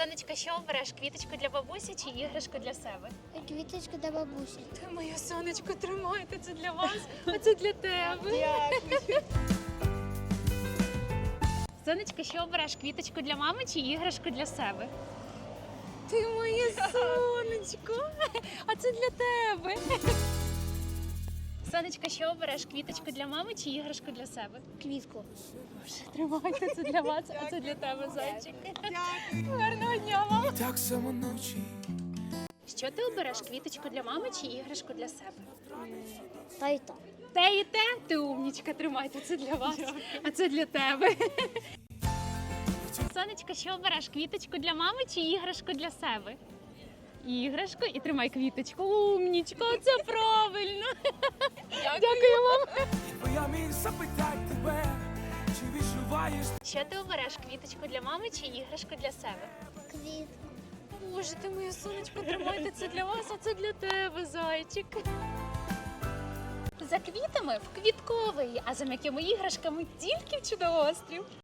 Сонечка, що обереш? Квіточку для бабусі чи іграшку для себе? Квіточку до бабусі. Ти моє сонечко, тримайте це для вас, а це для тебе. Сонечка, що обереш? Квіточку для мами чи іграшку для себе? Ти моє сонечко, а це для тебе. Сонечка, що обереш? Квіточку для мами чи іграшку для себе? Квітку. Боже, тримайте це для вас, а це для тебе, зайчик. Гарного дня вам. Так само ночі, Що ти обереш? Квіточку для мами чи іграшку для себе? Та й та. Те і те, ти умнічка, тримайте це для вас, а це для тебе. Сонечка, що обереш? Квіточку для мами чи іграшку для себе? Іграшку і тримай квіточку. Умнічка, це правильно. Дякую вам. бо я міг запитати тебе, чи відчуваєш Що ти обереш? Квіточку для мами чи іграшку для себе? Квітку. Боже, ти моє сонечко, тримайте це для вас, а це для тебе, зайчик. За квітами в квітковий, а за м'якими іграшками тільки в чудоострів.